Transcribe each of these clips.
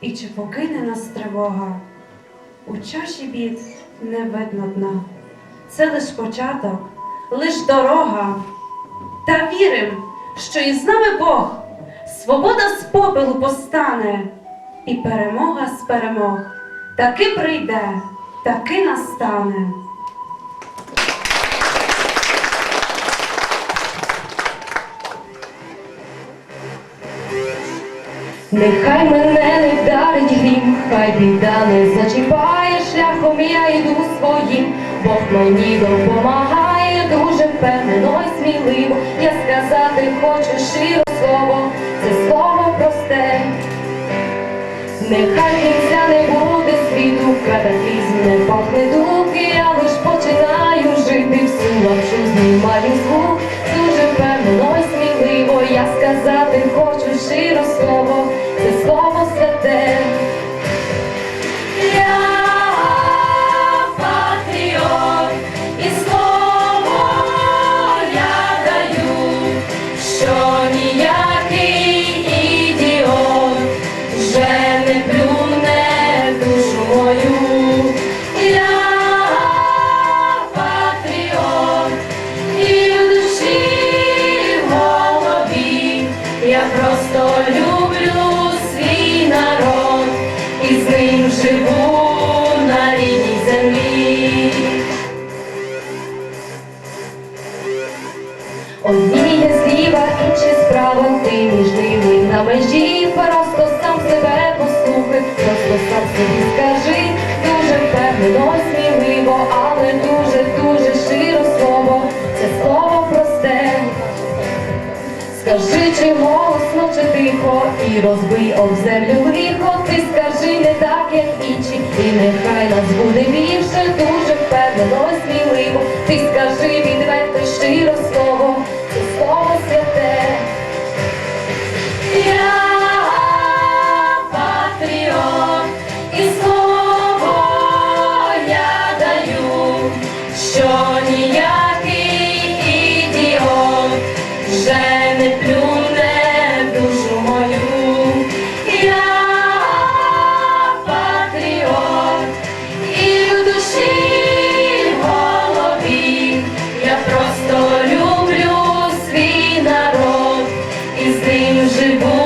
і чи покине нас тривога. У чаші бід не видно дна. Це лиш початок, лиш дорога. Та вірим, що із нами Бог, свобода з попелу постане, і перемога з перемог таки прийде, таки настане. Нехай мене не вдарить грім, хай біда не зачіпає шляхом, я йду своїм, Бог мені допомагає дуже впевнено й сміливо. Я сказати хочу широ слово, це слово просте. Нехай кінця не буде світу, катаклізм не пахне дуки, я лиш починаю жити, всю лапшу знімаю звук, дуже впевнено й сміливо, я сказати хочу широ слово Одні зліва, інші справа, ти між ними на межі, просто сам себе послухай, просто сам собі скажи, дуже впевнено, сміливо, але дуже, дуже широ слово, це слово просте. Скажи, чи голосно, чи тихо, і розбий об землю лихо, ти так, і нехай нас буде більше, дуже впевнено, сміливо, ти скажи відверто, щиро слово, це слово святе. Я патріот, і слово я даю, що ніякий ідіот вже не плюне з ним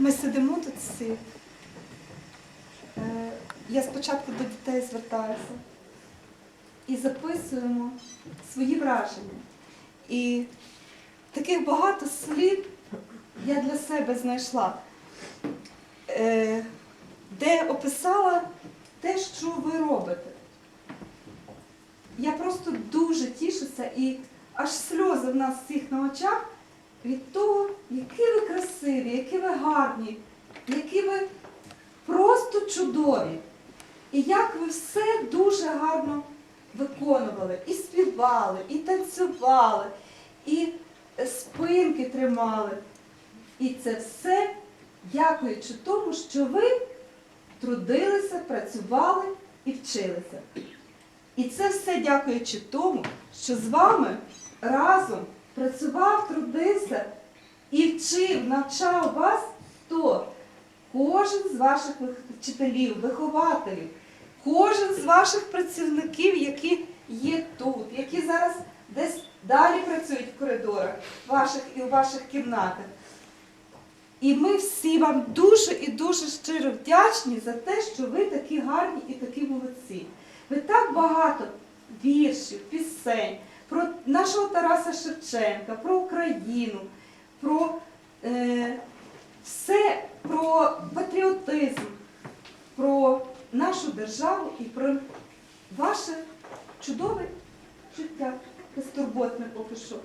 ми сидимо тут всі. Е, Я спочатку до дітей звертаюся і записуємо свої враження. І таких багато слів я для себе знайшла, е, де описала те, що ви робите. Я просто дуже тішуся і аж сльози в нас всіх на очах від того, які ви красиві, які ви гарні, які ви просто чудові. І як ви все дуже гарно виконували, і співали, і танцювали, і спинки тримали. І це все дякуючи тому, що ви трудилися, працювали і вчилися. І це все дякуючи тому, що з вами разом працював, трудився і вчив, навчав вас хто? Кожен з ваших вчителів, вихователів, кожен з ваших працівників, які є тут, які зараз десь далі працюють в коридорах ваших і у ваших кімнатах. І ми всі вам дуже і дуже щиро вдячні за те, що ви такі гарні і такі молодці. Ви так багато віршів, пісень про нашого Тараса Шевченка, про Україну, про е, все, про патріотизм, про нашу державу і про ваше чудове життя, безтурботне поки що.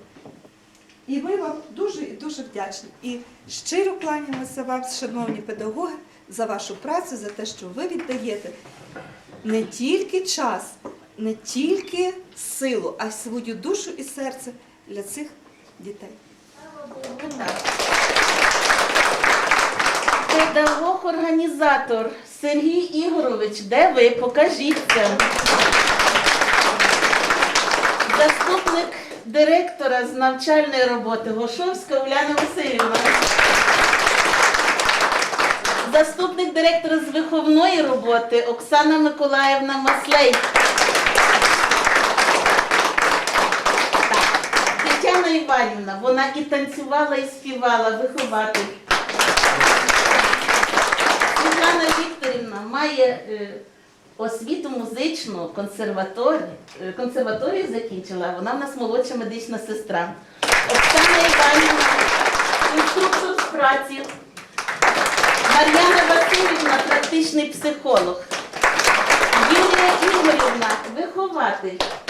І ми вам дуже і дуже вдячні. І щиро кланяємося вам, шановні педагоги, за вашу працю, за те, що ви віддаєте не тільки час, не тільки силу, а й свою душу і серце для цих дітей. Педагог-організатор Сергій Ігорович, де ви? Покажіться. Заступник директора з навчальної роботи Гошовська Уляна Васильівна. Заступник директора з виховної роботи Оксана Миколаївна Маслей. Так, Тетяна Іванівна, вона і танцювала, і співала, вихователь. Світлана Вікторівна має е, освіту музичну консерваторію, е, консерваторію закінчила, вона в нас молодша медична сестра. Оксана Іванівна, інструктор з праці. Мар'яна Васильівна, практичний психолог. Юлія Ігорівна, вихователь.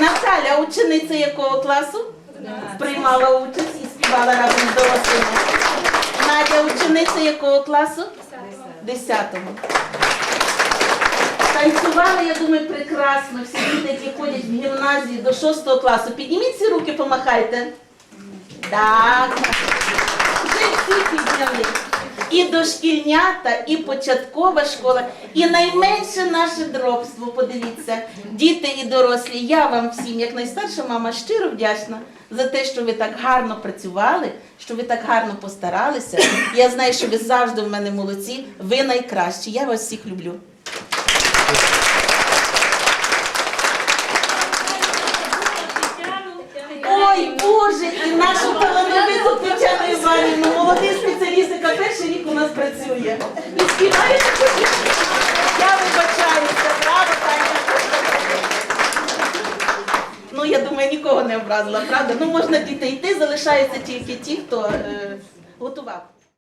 Наталя, учениця якого класу? Приймала участь і співала разом з дорослими. Надя, учениця якого класу? Десятого. Танцювали, я думаю, прекрасно. Всі діти, які ходять в гімназії до шостого класу. Підніміть ці руки, помахайте. Так. Вже всі підняли. І дошкільнята, і початкова школа, і найменше наше дробство. Подивіться, діти і дорослі. Я вам всім, як найстарша мама, щиро вдячна за те, що ви так гарно працювали, що ви так гарно постаралися. Я знаю, що ви завжди в мене молодці. Ви найкращі. Я вас всіх люблю. Ой, Боже, і нашу талановиту Тетяну Іванівну, молодий яка перший рік у нас І співає. Я вибачаюся, право, Таня. Ну, я думаю, нікого не образила, правда? Ну, можна діти йти, залишаються тільки ті, хто е, готував.